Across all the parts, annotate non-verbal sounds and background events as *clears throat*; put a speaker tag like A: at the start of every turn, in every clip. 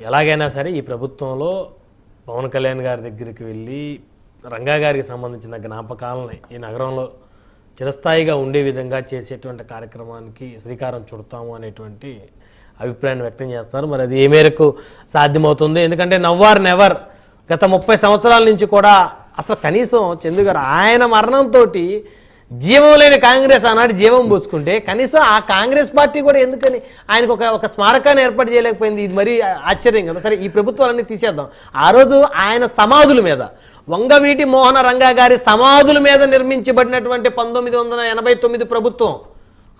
A: ఎలాగైనా సరే ఈ ప్రభుత్వంలో పవన్ కళ్యాణ్ గారి దగ్గరికి వెళ్ళి రంగా గారికి సంబంధించిన జ్ఞాపకాలని ఈ నగరంలో చిరస్థాయిగా ఉండే విధంగా చేసేటువంటి కార్యక్రమానికి శ్రీకారం చుడతాము అనేటువంటి అభిప్రాయాన్ని వ్యక్తం చేస్తున్నారు మరి అది ఏ మేరకు సాధ్యమవుతుంది? ఎందుకంటే నవ్వార్ నెవర్. గత ముప్పై సంవత్సరాల నుంచి కూడా అసలు కనీసం చందు గారు ఆయన మరణంతో జీవం లేని కాంగ్రెస్ ఆనాడు జీవం పోసుకుంటే కనీసం ఆ కాంగ్రెస్ పార్టీ కూడా ఎందుకని? ఆయనకు ఒక ఒక స్మారకాన్ని ఏర్పాటు చేయలేకపోయింది. ఇది మరీ ఆశ్చర్యం కదా. సరే ఈ ప్రభుత్వాలన్నీ తీసేద్దాం. ఆ రోజు ఆయన సమాధుల మీద వంగవీటి మోహన రంగా గారి సమాధుల మీద నిర్మించబడినటువంటి పంతొమ్మిది వందల ఎనభై తొమ్మిది ప్రభుత్వం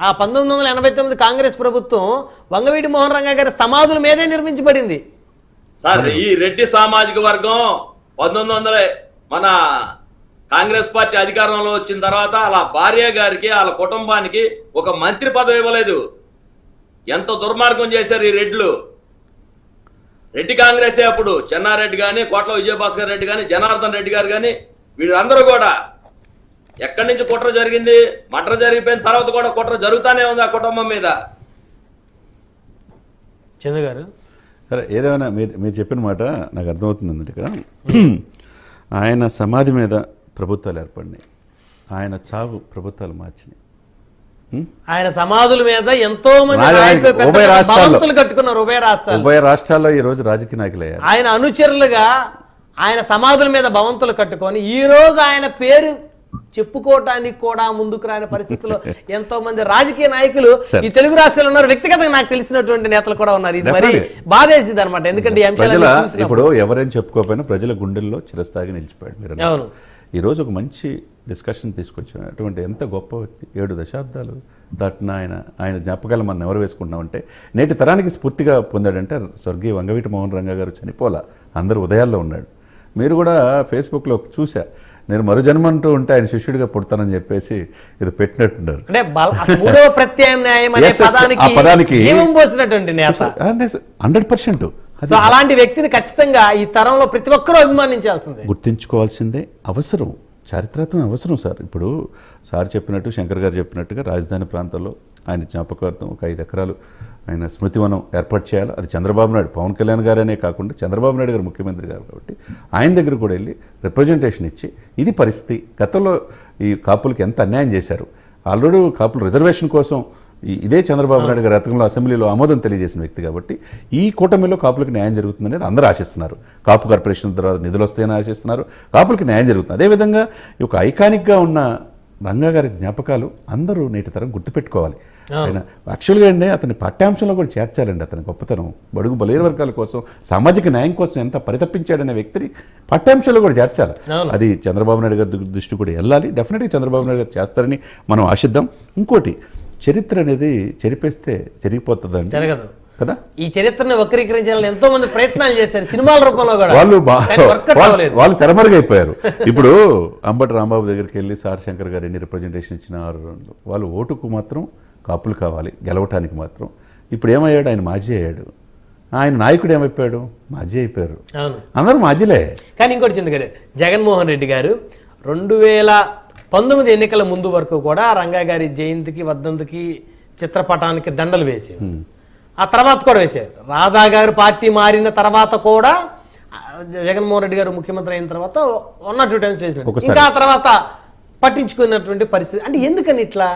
A: ఆ పంతొమ్మిది వందల ఎనభై తొమ్మిది కాంగ్రెస్ ప్రభుత్వం వంగవీటి మోహన్ రంగా గారి సమాధుల మీదే నిర్మించబడింది.
B: సార్ ఈ రెడ్డి సామాజిక వర్గం పంతొమ్మిది వందల మన కాంగ్రెస్ పార్టీ అధికారంలో వచ్చిన తర్వాత అలా భార్య గారికి వాళ్ళ కుటుంబానికి ఒక మంత్రి పదవి ఇవ్వలేదు. ఎంత దుర్మార్గం చేశారు ఈ రెడ్లు. రెడ్డి కాంగ్రెసే అప్పుడు చెన్నారెడ్డి గాని కోట్ల విజయభాస్కర్ రెడ్డి గాని జనార్దన్ రెడ్డి గారు గాని వీళ్ళందరూ కూడా ఎక్కడి నుంచి కుట్ర జరిగింది? మట్ర జరిగిపోయిన తర్వాత కూడా కుట్ర జరుగుతానే ఉంది ఆ కుటుంబం మీద.
A: చందు గారు.
C: సరే ఏదేమైనా మీరు మీరు చెప్పిన మాట నాకు అర్థమవుతుంది అన్నట్టు ఇక్కడ *clears throat* ఆయన సమాధి మీద ప్రభుత్వాలు ఏర్పడినాయి. ఆయన చావు ప్రభుత్వాలు మార్చినాయి?
A: ఆయన సమాధుల మీద ఎంతో మంది
C: ఉభయ
A: కట్టుకున్నారు ఉభయ రాష్ట్రాలు
C: ఉభయ రాష్ట్రాల్లో ఈ రోజు రాజకీయ నాయకులు అయ్యారు.
A: ఆయన అనుచరులుగా ఆయన సమాధుల మీద భవంతులు కట్టుకొని ఈ రోజు ఆయన పేరు చెప్పుకోవటానికి కూడా ముందుకు రాని పరిస్థితిలో *laughs* ఎంతో మంది రాజకీయ నాయకులు. ఈ తెలుగు రాష్ట్రాలు ఉన్నారు. వ్యక్తిగతంగా నాకు తెలిసినటువంటి నేతలు కూడా ఉన్నారు. ఇది మరి. బాధేసింది అనమాట ఎందుకంటే.
C: ఇప్పుడు ఎవరైనా చెప్పుకోకపోయినా ప్రజల గుండెల్లో చిరస్థాయిగా నిలిచిపోయాడు మీరు
A: ఈరోజు
C: ఈ రోజు ఒక మంచి డిస్కషన్ తీసుకొచ్చిన. అటువంటి ఎంత గొప్ప వ్యక్తి ఏడు దశాబ్దాలు దాటిన ఆయన ఆయన జ్ఞాపకాలు మనం ఎవరు వేసుకుంటున్నామంటే నేటి తరానికి స్ఫూర్తిగా పొందాడంటే స్వర్గీయ వంగవీటి మోహన్ రంగా గారు చనిపోలా అందరు ఉదయాల్లో ఉన్నాడు. మీరు కూడా ఫేస్బుక్లో చూసా నేను మరు జన్మ అంటూ ఉంటే ఆయన శిష్యుడిగా పుడతానని చెప్పేసి ఇది పెట్టినట్టున్నారు.
A: పదానికి
C: హండ్రెడ్ పర్సెంట్.
A: సో అలాంటి వ్యక్తిని ఖచ్చితంగా ఈ తరంలో ప్రతి ఒక్కరూ అభిమానించాల్సిందే.
C: గుర్తించుకోవాల్సిందే. అవసరం. చారిత్రాత్మక అవసరం సార్. ఇప్పుడు సార్ చెప్పినట్టు శంకర్ గారు చెప్పినట్టుగా రాజధాని ప్రాంతంలో ఆయన జ్ఞాపకార్థం ఒక ఐదు ఎకరాలు ఆయన స్మృతివనం ఏర్పాటు చేయాలి. అది చంద్రబాబు నాయుడు పవన్ కళ్యాణ్ గారనే కాకుండా చంద్రబాబు నాయుడు గారు ముఖ్యమంత్రి గారు కాబట్టి ఆయన దగ్గర కూడా వెళ్ళి రిప్రజెంటేషన్ ఇచ్చి ఇది పరిస్థితి. గతంలో ఈ కాపులకి ఎంత అన్యాయం చేశారు? ఆల్రెడీ కాపులు రిజర్వేషన్ కోసం ఇదే చంద్రబాబు నాయుడు గారు గతంలో అసెంబ్లీలో ఆమోదం తెలియజేసిన వ్యక్తి కాబట్టి ఈ కూటమిలో కాపులకు న్యాయం జరుగుతుంది అనేది అందరూ ఆశిస్తున్నారు. కాపు కార్పొరేషన్ తర్వాత నిధులు వస్తాయని ఆశిస్తున్నారు. కాపులకి న్యాయం జరుగుతుంది. అదేవిధంగా ఈ ఒక ఐకానిక్గా ఉన్న రంగా గారి జ్ఞాపకాలు అందరూ నేటి తరం గుర్తుపెట్టుకోవాలి. ఆయన యాక్చువల్గా అండి అతని పాఠ్యాంశంలో కూడా చేర్చాలండి అతని గొప్పతనం. బడుగు బలైన వర్గాల కోసం సామాజిక న్యాయం కోసం ఎంత పరితపించాడనే వ్యక్తిని పాఠ్యాంశంలో కూడా చేర్చాలి. అది చంద్రబాబు నాయుడు గారి దృష్టి కూడా వెళ్ళాలి. డెఫినెట్గా చంద్రబాబు నాయుడు గారు చేస్తారని మనం ఆశిద్దాం. ఇంకోటి చరిత్ర అనేది చెరిపేస్తే చెరిగిపోతుందండి.
A: జరగదు.
C: కదా?
A: ఈ చరిత్రను వక్రీకరించాలని ఎంతో మంది ప్రయత్నాలు చేశారు సినిమాల రూపంలో కూడా.
C: వాళ్ళు వాళ్ళు- తెరమరుగైపోయారు ఇప్పుడు అంబటి రాంబాబు దగ్గరికి వెళ్ళి సార్ శంకర్ గారు ఎన్ని రిప్రజెంటేషన్ ఇచ్చినారు? వాళ్ళు ఓటుకు మాత్రం కాపులు కావాలి గెలవటానికి మాత్రం. ఇప్పుడు ఏమయ్యాడు? ఆయన మాజీ అయ్యాడు. ఆయన నాయకుడు ఏమైపోయాడు? మాజీ అయిపోయారు. అందరూ మాజీలే.
A: కానీ ఇంకోటి చింది గారు జగన్మోహన్ రెడ్డి గారు రెండు వేల పంతొమ్మిది ఎన్నికల ముందు వరకు కూడా రంగా గారి జయంతికి వర్ధంతికి చిత్రపటానికి దండలు వేసి ఆ తర్వాత కూడా వేశారు. రాధా గారు పార్టీ మారిన తర్వాత కూడా జగన్మోహన్ రెడ్డి గారు ముఖ్యమంత్రి అయిన తర్వాత వన్ ఆర్ టూ టైమ్స్ వేసినారు.
C: ఒకసారి.
A: ఇంకా ఆ తర్వాత పట్టించుకున్నటువంటి పరిస్థితి అంటే ఎందుకని ఇట్లా?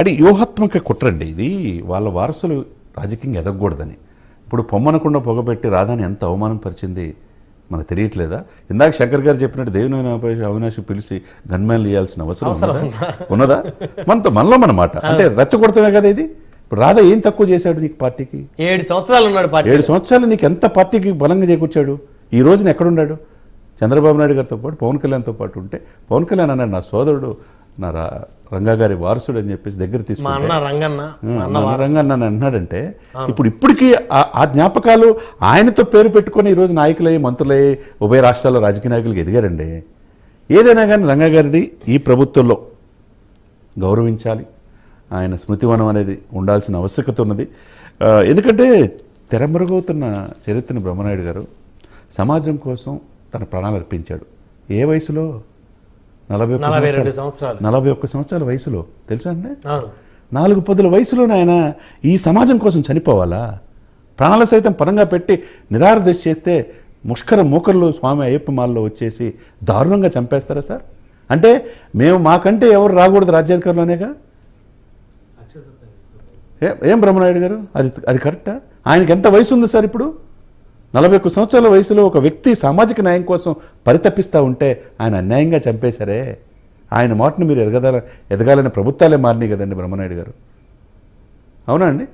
C: అంటే వ్యూహాత్మక కుట్రండి ఇది. వాళ్ళ వారసులు రాజకీయంగా ఎదగకూడదని. ఇప్పుడు పొమ్మనకుండా పొగబెట్టి రాధాని ఎంత అవమానం పరిచింది మనకు తెలియట్లేదా? ఇందాక శంకర్ గారు చెప్పినట్టు దేవుని అవినాష్ పిలిచి గన్మ్యాన్లు ఇవ్వాల్సిన అవసరం ఉన్నదా? ఉన్నదా? మనతో మనలో మన మాట అంటే రెచ్చగొడతామే కదా ఇది? ఇప్పుడు రాధా ఏం తక్కువ చేశాడు నీకు పార్టీకి?
A: ఏడు సంవత్సరాలు ఉన్నాడు పార్టీ
C: ఏడు సంవత్సరాలు నీకు ఎంత పార్టీకి బలంగా చేకూర్చాడు? ఈ రోజున ఎక్కడున్నాడు? చంద్రబాబు నాయుడు గారితో పాటు పవన్ కళ్యాణ్తో పాటు ఉంటే పవన్ కళ్యాణ్ అన్నాడు నా సోదరుడు నా రా రంగా గారి వారసుడు అని చెప్పేసి దగ్గర
A: అన్న రంగన్న మా అన్న
C: మన రంగా నన్ను అన్నాడంటే ఇప్పుడు ఇప్పటికీ ఆ- జ్ఞాపకాలు ఆయనతో పేరు పెట్టుకొని ఈరోజు నాయకులయ్యి మంత్రులయ్యి ఉభయ రాష్ట్రాల్లో రాజకీయ నాయకులకు ఎదిగారండి ఏదైనా కానీ రంగా గారిది ఈ ప్రభుత్వంలో గౌరవించాలి. ఆయన స్మృతివనం అనేది ఉండాల్సిన ఆవశ్యకత ఉన్నది. ఎందుకంటే తెరమరుగవుతున్న చరిత్రని బ్రహ్మనాయుడు గారు సమాజం కోసం తన ప్రాణాలు అర్పించాడు. ఏ వయసులో? నలభై ఒక్క
A: నలభై రెండు
C: సంవత్సరాలు. నలభై ఒక్క సంవత్సరాల వయసులో తెలుసా అండి? నాలుగు పదుల వయసులోనే ఆయన ఈ సమాజం కోసం చనిపోవాలా? ప్రాణాలు సైతం పరంగా పెట్టి నిరారదశ చేస్తే ముష్కర మూకర్లు స్వామి అయ్యప్ప మాల్లో వచ్చేసి దారుణంగా చంపేస్తారా సార్? అంటే మేము మాకంటే ఎవరు రాకూడదు రాజ్యాధికారులనేగా ఏం బ్రహ్మనాయుడు గారు? అది అది కరెక్టా? ఆయనకి ఎంత వయసు ఉంది సార్ ఇప్పుడు? నలభై ఒక్క సంవత్సరాల వయసులో ఒక వ్యక్తి సామాజిక న్యాయం కోసం పరితపిస్తూ ఉంటే ఆయన అన్యాయంగా చంపేశారే. ఆయన మాటను మీరు ఎదగదాల ఎదగాలని ప్రభుత్వాలే మారినాయి కదండి బ్రహ్మనాయుడు గారు. అవునా అండి?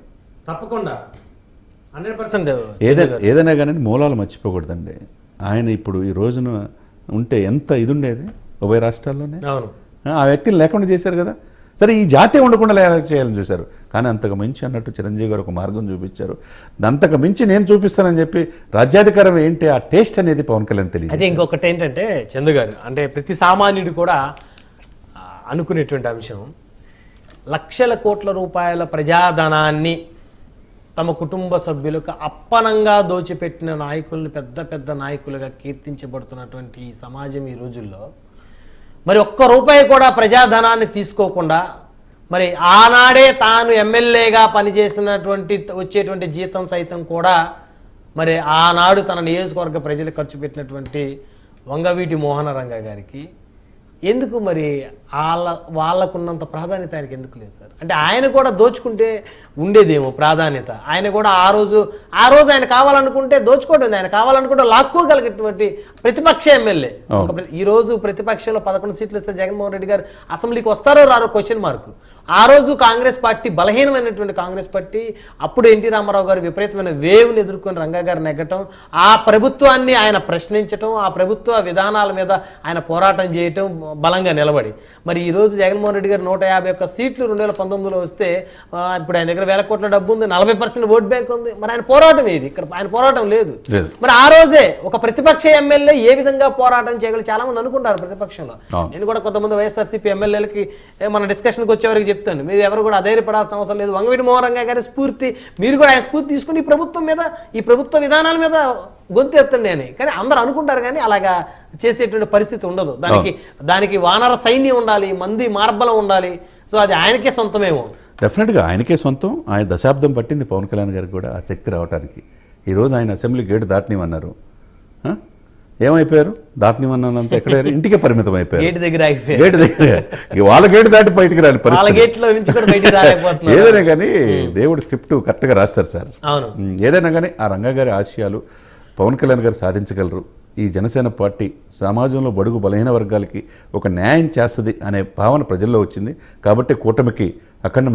A: తప్పకుండా. హండ్రెడ్ పర్సెంట్
C: ఏదైనా ఏదైనా కానీ మూలాలు మర్చిపోకూడదండి. ఆయన ఇప్పుడు ఈ రోజున ఉంటే ఎంత ఇది ఉండేది ఉభయ రాష్ట్రాల్లోనే?
A: అవును.
C: ఆ వ్యక్తిని లేకుండా చేశారు కదా. సరే ఈ జాతి ఉండకుండా ఎలా చేయాలని చూశారు? కానీ అంతకు మించి అన్నట్టు చిరంజీవి గారు ఒక మార్గం చూపించారు. అంతకు మించి నేను చూపిస్తానని చెప్పి రాజ్యాధికారం ఏంటి ఆ టేస్ట్ అనేది పవన్ కళ్యాణ్ తెలియదు
A: అయితే ఇంకొకటి ఏంటంటే చందు గారు అంటే ప్రతి సామాన్యుడు కూడా అనుకునేటువంటి అంశం లక్షల కోట్ల రూపాయల ప్రజాధనాన్ని తమ కుటుంబ సభ్యులకు అప్పనంగా దోచిపెట్టిన నాయకుల్ని పెద్ద పెద్ద నాయకులుగా కీర్తించబడుతున్నటువంటి ఈ సమాజం ఈ రోజుల్లో మరి ఒక్క రూపాయి కూడా ప్రజాధనాన్ని తీసుకోకుండా మరి ఆనాడే తాను ఎమ్మెల్యేగా పనిచేసినటువంటి వచ్చేటువంటి జీతం సైతం కూడా మరి ఆనాడు తన నియోజకవర్గ ప్రజలు ఖర్చు పెట్టినటువంటి వంగవీటి మోహనరంగ గారికి ఎందుకు మరి వాళ్ళ వాళ్ళకున్నంత ప్రాధాన్యత ఆయనకి ఎందుకు లేదు సార్? అంటే ఆయన కూడా దోచుకుంటే ఉండేదేమో ప్రాధాన్యత. ఆయన కూడా ఆ రోజు ఆ రోజు ఆయన కావాలనుకుంటే దోచుకోవడం ఆయన కావాలనుకుంటే లాక్కోగలిగినటువంటి ప్రతిపక్ష ఎమ్మెల్యే. ఈ రోజు ప్రతిపక్షంలో పదకొండు సీట్లు ఇస్తే జగన్మోహన్ రెడ్డి గారు అసెంబ్లీకి వస్తారో రారో క్వశ్చన్ మార్క్ ఆ రోజు కాంగ్రెస్ పార్టీ బలహీనమైనటువంటి కాంగ్రెస్ పార్టీ అప్పుడు ఎన్టీ రామారావు గారు విపరీతమైన వేవ్ని ఎదుర్కొని రంగా గారు నెగ్గటం ఆ ప్రభుత్వాన్ని ఆయన ప్రశ్నించటం ఆ ప్రభుత్వ విధానాల మీద ఆయన పోరాటం చేయటం బలంగా నిలబడి. మరి ఈ రోజు జగన్మోహన్ రెడ్డి గారు నూట యాభై ఒక్క సీట్లు రెండు వేల పంతొమ్మిదిలో వస్తే ఇప్పుడు ఆయన దగ్గర వేల కోట్ల డబ్బు ఉంది నలభై పర్సెంట్ ఓట్ బ్యాంక్ ఉంది. మరి ఆయన పోరాటం ఏది? ఇక్కడ ఆయన పోరాటం లేదు. మరి ఆ రోజే ఒక ప్రతిపక్ష ఎమ్మెల్యే ఏ విధంగా పోరాటం చేయగలరు చాలా మంది అనుకుంటారు ప్రతిపక్షంలో. నేను కూడా కొంతమంది వైఎస్ఆర్సీపీ ఎమ్మెల్యేలకి మన డిస్కషన్కి వచ్చేవరకు చెప్తాను. మీరు ఎవరు కూడా అధైర్యపడాల్సిన అవసరం లేదు. వంగవీటి మోహరంగా గారి స్ఫూర్తి మీరు కూడా ఆయన స్ఫూర్తి తీసుకుని ఈ ప్రభుత్వం మీద ఈ ప్రభుత్వ విధానాల మీద గొంతు ఎత్తండి అని. కానీ అందరూ అనుకుంటారు కానీ అలాగా చేసేటువంటి పరిస్థితి ఉండదు. దానికి దానికి వానర సైన్యం ఉండాలి మంది మార్బలం ఉండాలి. సో అది ఆయనకే సొంతమేమో.
C: డెఫినెట్గా ఆయనకే సొంతం. ఆయన దశాబ్దం పట్టింది పవన్ కళ్యాణ్ గారికి కూడా ఆ శక్తి రావడానికి ఈరోజు ఆయన అసెంబ్లీ గేటు దాటనివన్నారు? ఏమైపోయారు? దాటనివన్నంత ఎక్కడ ఇంటికే పరిమితం అయిపోయారు.
A: గేట్ దగ్గర
C: గేటు వాళ్ళ గేటు దాటి బయటికి రాని
A: వాళ్ళ
C: పరిస్థితి. ఏదైనా కానీ దేవుడు స్క్రిప్ట్ కరెక్ట్గా రాస్తారు సార్. ఏదైనా కానీ ఆ రంగా గారి ఆశయాలు పవన్ కళ్యాణ్ గారు సాధించగలరు. ఈ జనసేన పార్టీ సమాజంలో బడుగు బలహీన వర్గాలకి ఒక న్యాయం చేస్తుంది అనే భావన ప్రజల్లో వచ్చింది. కాబట్టి కూటమికి అఖండ